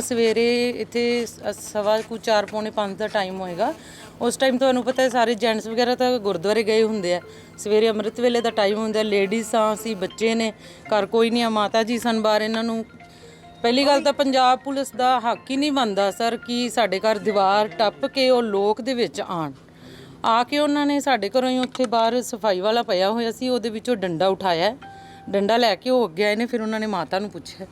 Sir, ਸਵੇਰੇ ਇੱਥੇ ਸ- ਸਵਾ ਕੁ ਚਾਰ ਪੌਣੇ 5 ਦਾ ਟਾਈਮ ਹੋਏਗਾ। ਉਸ ਟਾਈਮ ਤੁਹਾਨੂੰ ਪਤਾ ਹੈ, ਸਾਰੇ ਜੈਂਟਸ ਵਗੈਰਾ ਤਾਂ ਗੁਰਦੁਆਰੇ ਗਏ ਹੁੰਦੇ ਆ। ਸਵੇਰੇ ਅੰਮ੍ਰਿਤ ਵੇਲੇ ਦਾ ਟਾਈਮ ਹੁੰਦਾ ਲੇਡੀਜ਼ ਆ ਅਸੀਂ ਬੱਚੇ ਨੇ, ਘਰ ਕੋਈ ਨਹੀਂ ਆ, ਮਾਤਾ ਜੀ ਸਨ ਬਾਹਰ ਇਹਨਾਂ ਨੂੰ। ਪਹਿਲੀ ਗੱਲ ਤਾਂ ਪੰਜਾਬ ਪੁਲਿਸ ਦਾ ਹੱਕ ਹੀ ਨਹੀਂ ਬਣਦਾ, ਸਰ, ਕਿ ਸਾਡੇ ਘਰ ਦੀਵਾਰ ਟੱਪ ਕੇ ਉਹ ਲੋਕ ਦੇ ਵਿੱਚ ਆਣ ਆ ਕੇ ਉਹਨਾਂ ਨੇ ਸਾਡੇ ਘਰੋਂ ਹੀ ਉੱਥੇ ਬਾਹਰ ਸਫ਼ਾਈ ਵਾਲਾ ਪਿਆ ਹੋਇਆ ਸੀ, ਉਹਦੇ ਵਿੱਚੋਂ ਡੰਡਾ ਉਠਾਇਆ। ਡੰਡਾ ਲੈ ਕੇ ਉਹ ਅੱਗੇ ਆਏ ਨੇ, ਫਿਰ ਉਹਨਾਂ ਨੇ ਮਾਤਾ ਨੂੰ ਪੁੱਛਿਆ।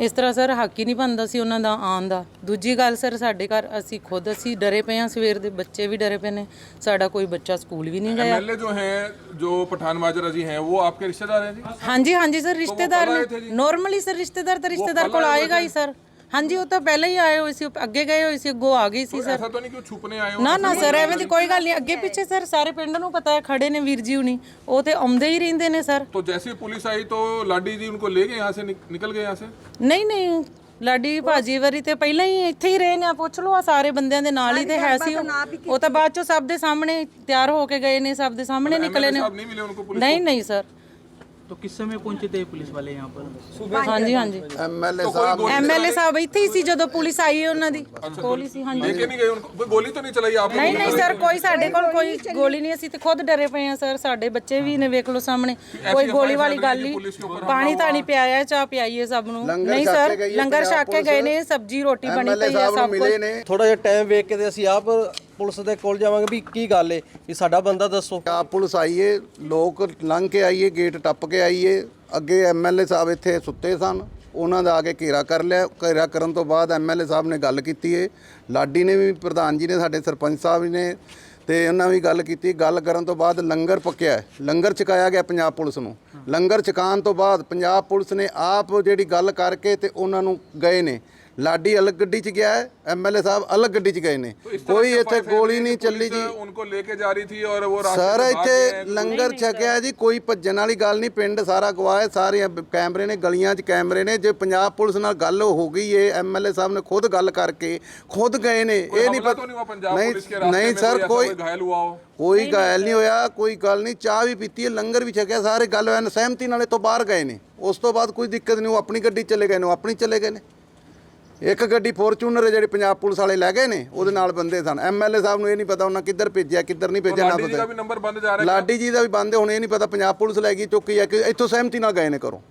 ਇਸ ਤਰ੍ਹਾਂ ਸਰ ਹੱਕ ਹੀ ਨਹੀਂ ਬਣਦਾ ਸੀ ਉਹਨਾਂ ਦਾ ਆਉਣ ਦਾ ਦੂਜੀ ਗੱਲ ਸਰ ਸਾਡੇ ਘਰ ਅਸੀਂ ਖੁਦ ਅਸੀਂ ਡਰੇ ਪਏ ਹਾਂ ਸਵੇਰ ਦੇ ਬੱਚੇ ਵੀ ਡਰੇ ਪਏ ਨੇ ਸਾਡਾ ਕੋਈ ਬੱਚਾ ਸਕੂਲ ਵੀ ਨਹੀਂ ਗਿਆ एमएलए जो हैं जो पठान माजरा जी हैं वो आपके रिश्तेदार हैं जी ਹਾਂਜੀ ਹਾਂਜੀ ਸਰ ਰਿਸ਼ਤੇਦਾਰ ਆਏ ਥੇ ਨੇ ਨਾਰਮਲੀ ਸਰ ਰਿਸ਼ਤੇਦਾਰ ਤਾਂ ਰਿਸ਼ਤੇਦਾਰ ਕੋਲ ਆਏਗਾ ਹੀ ਸਰ ਹਾਂਜੀ ਉਹ ਤਾਂ ਪਹਿਲਾਂ ਹੀ ਆਏ ਹੋਏ ਸੀ ਉਹ ਅੱਗੇ ਗਏ ਹੋਏ ਸੀ ਅੱਗੋਂ ਆ ਗਈ ਸੀ ਸਰ ऐसा तो नहीं कि वो छुपने आए हो ਨਾ ਨਾ ਸਰ ਐਵੇਂ ਦੀ ਕੋਈ ਗੱਲ ਨਹੀਂ ਅੱਗੇ ਪਿੱਛੇ ਸਰ ਸਾਰੇ ਪਿੰਡ ਨੂੰ ਪਤਾ ਹੈ ਖੜੇ ਨੇ ਵੀਰ ਜੀ ਹੁਣੀ ਉਹ ਤੇ ਆਉਂਦੇ ਹੀ ਰਹਿੰਦੇ ਨੇ ਸਰ तो जैसे ही पुलिस आई तो लाडी जी उनको ले गए यहाँ से निक- निकल गए यहाँ से ਨਹੀਂ ਨਹੀਂ ਲਾਡੀ ਭਾਜੀ ਵਾਰੀ ਤੇ ਪਹਿਲਾਂ ਹੀ ਇੱਥੇ ਹੀ ਰਹੇ ਨੇ ਆ ਪੁੱਛ ਲਓ ਆ ਸਾਰੇ ਬੰਦਿਆਂ ਦੇ ਨਾਲ ਹੀ ਤੇ ਹੈ ਸੀ ਉਹ ਉਹ ਤਾਂ ਬਾਅਦ ਚੋਂ ਸਭ ਦੇ ਸਾਹਮਣੇ ਤਿਆਰ ਹੋ ਕੇ ਗਏ ਨੇ ਸਭ ਦੇ ਸਾਹਮਣੇ ਨਿਕਲੇ ਨੇ साहब नहीं मिले उनको पुलिस ਨਹੀਂ ਨਹੀਂ ਸਰ तो किस समय पहुंचे थे पुलिस वाले यहाँ पर ਹਾਂਜੀ ਹਾਂਜੀ ਐਮਐਲਏ ਸਾਹਿਬ ਐਮਐਲਏ ਸਾਹਿਬ ਇੱਥੇ ਹੀ ਸੀ ਜਦੋਂ ਪੁਲਿਸ ਆਈ ਹੈ ਉਹਨਾਂ ਦੀ ਕੋਲ ਹੀ ਸੀ ਹਾਂਜੀ लेके नहीं गए उनको कोई गोली तो नहीं चलाई आपने ਨਹੀਂ ਨਹੀਂ ਸਰ ਕੋਈ ਸਾਡੇ ਕੋਲ ਕੋਈ ਗੋਲੀ ਨਹੀਂ ਅਸੀਂ ਤੇ ਖੁਦ ਡਰੇ ਪਏ ਆ ਸਰ ਸਾਡੇ ਬੱਚੇ ਵੀ ਨੇ ਵੇਖ ਲਓ ਸਾਹਮਣੇ ਕੋਈ ਗੋਲੀ ਵਾਲੀ ਗੱਲ ਨਹੀਂ ਪਾਣੀ ਤਾਂ ਨਹੀਂ ਪਿਆਇਆ ਚਾਹ ਪਿਆਈਏ ਸਭ ਨੂੰ ਲੰਗਰ ਨਹੀਂ ਛਕ ਸਰ ਕੇ ਗਈ ਹੈ ਲੰਗਰ ਪੰਜਾਬ ਛਕ ਕੇ ਗਏ ਨੇ ਸਬਜੀ ਰੋਟੀ ਬਣੀ ਐਮਐਲਏ ਪਈ ਹੈ ਸਾਹਿਬ ਨੂੰ ਸਭ ਮਿਲੇ ਕੁਝ ਨੇ ਥੋੜਾ ਜਿਹਾ ਟਾਈਮ ਵੇਖ ਕੇ ਤੇ ਅਸੀਂ ਆਪ ਪੁਲਿਸ ਦੇ ਕੋਲ ਜਾਵਾਂਗੇ ਵੀ ਕੀ ਗੱਲ ਏ, ਵੀ ਸਾਡਾ ਬੰਦਾ ਦੱਸੋ। ਆ ਪੁਲਿਸ ਆਈਏ, ਲੋਕ ਲੰਘ ਕੇ ਆਈਏ, ਗੇਟ ਟੱਪ ਕੇ ਆਈਏ, ਅੱਗੇ ਐਮਐਲਏ ਸਾਹਿਬ ਇੱਥੇ ਸੁੱਤੇ ਸਨ, ਉਹਨਾਂ ਦਾ ਆ ਕੇ ਘੇਰਾ ਕਰ ਲਿਆ, ਘੇਰਾ ਕਰਨ ਤੋਂ ਬਾਅਦ ਐਮਐਲਏ ਸਾਹਿਬ ਨੇ ਗੱਲ ਕੀਤੀ ਏ। ਲਾਡੀ ਨੇ ਵੀ, ਪ੍ਰਧਾਨ ਜੀ ਨੇ, ਸਾਡੇ ਸਰਪੰਚ ਸਾਹਿਬ ਨੇ, ਤੇ ਉਹਨਾਂ ਵੀ ਗੱਲ ਕੀਤੀ, ਗੱਲ ਕਰਨ ਤੋਂ ਬਾਅਦ ਲੰਗਰ ਪੱਕਿਆ ਲੰਗਰ ਛਕਾਇਆ ਗਿਆ ਪੰਜਾਬ ਪੁਲਿਸ ਨੂੰ। ਲੰਗਰ ਛਕਾਉਣ ਤੋਂ ਬਾਅਦ ਪੰਜਾਬ ਪੁਲਿਸ ਨੇ ਆਪ ਜਿਹੜੀ ਗੱਲ ਕਰਕੇ ਤੇ ਉਹਨਾਂ ਨੂੰ ਗਏ ਨੇ। ਲਾਡੀ ਅਲੱਗ ਗੱਡੀ 'ਚ ਗਿਆ ਹੈ ਐਮਐਲਏ ਸਾਹਿਬ ਅਲੱਗ ਗੱਡੀ 'ਚ ਗਏ ਨੇ ਕੋਈ ਇੱਥੇ ਗੋਲੀ ਨਹੀਂ ਚੱਲੀ ਜੀ उनको लेके जा रही थी और वो रास्ते ਸਰ से भाग गए ਇੱਥੇ हैं। ਲੰਗਰ ਛਕਿਆ ਜੀ ਕੋਈ ਭੱਜਣ ਵਾਲੀ ਗੱਲ ਨਹੀਂ ਪਿੰਡ ਸਾਰਾ ਗਵਾਹ ਹੈ ਸਾਰੇ ਬ- ਕੈਮਰੇ ਨੇ ਗਲੀਆਂ 'ਚ ਕੈਮਰੇ ਨੇ ਜੇ ਪੰਜਾਬ ਪੁਲਿਸ ਨਾਲ ਗੱਲ ਹੋ ਗਈ ਏ ਐਮਐਲਏ ਸਾਹਿਬ ਨੇ ਖੁਦ ਗੱਲ ਕਰਕੇ ਖੁਦ ਗਏ ਨੇ कोई ਇਹ ਨਹੀਂ हमला ਪਤਾ तो नहीं हुआ पंजाब ਨਹੀਂ पुलिस के रास्ते ਨਹੀਂ में ਸਰ कोई ऐसा ਕੋਈ कोई घायल हुआ हो ਕੋਈ ਗੱਲ ਨਹੀਂ ਹੋਇਆ ਕੋਈ ਗੱਲ ਨਹੀਂ ਚਾਹ ਵੀ ਪੀਤੀ ਹੈ ਲੰਗਰ ਵੀ ਛਕਿਆ ਸਾਰੇ ਗੱਲ ਹੋਇਆ ਸਹਿਮਤੀ ਨਾਲੇ ਤੋਂ ਬਾਹਰ ਗਏ ਨੇ ਉਸ ਤੋਂ ਬਾਅਦ ਕੋਈ ਦਿੱਕਤ ਨਹੀਂ ਉਹ ਆਪਣੀ ਗੱਡੀ 'ਚ ਚਲੇ ਗਏ ਨੇ ਉਹ ਆਪਣੀ ਚਲੇ ਗਏ ਨੇ ਇੱਕ ਗੱਡੀ ਫੋਰਚੂਨਰ ਹੈ ਜਿਹੜੀ ਪੰਜਾਬ ਪੁਲਿਸ ਵਾਲੇ ਲੈ ਗਏ ਨੇ ਉਹਦੇ ਨਾਲ ਬੰਦੇ ਸਨ। ਐਮਐਲਏ ਸਾਹਿਬ ਨੂੰ ਇਹ ਨਹੀਂ ਪਤਾ ਉਹਨਾਂ ਕਿੱਧਰ ਭੇਜਿਆ ਕਿੱਧਰ ਨਹੀਂ ਭੇਜਿਆ ਨਾ ਲਾਡੀ ਜੀ ਦਾ ਵੀ ਪਤਾ ਬੰਦ ਲਾਡੀ ਜੀ ਦਾ ਵੀ ਬੰਦ ਹੁਣ ਇਹ ਨਹੀਂ ਪਤਾ ਪੰਜਾਬ ਪੁਲਿਸ ਲੈ ਗਈ ਚੁੱਕੀ ਹੈ ਕਿ ਇੱਥੋਂ ਸਹਿਮਤੀ ਨਾਲ ਗਏ ਨੇ ਕਰੋ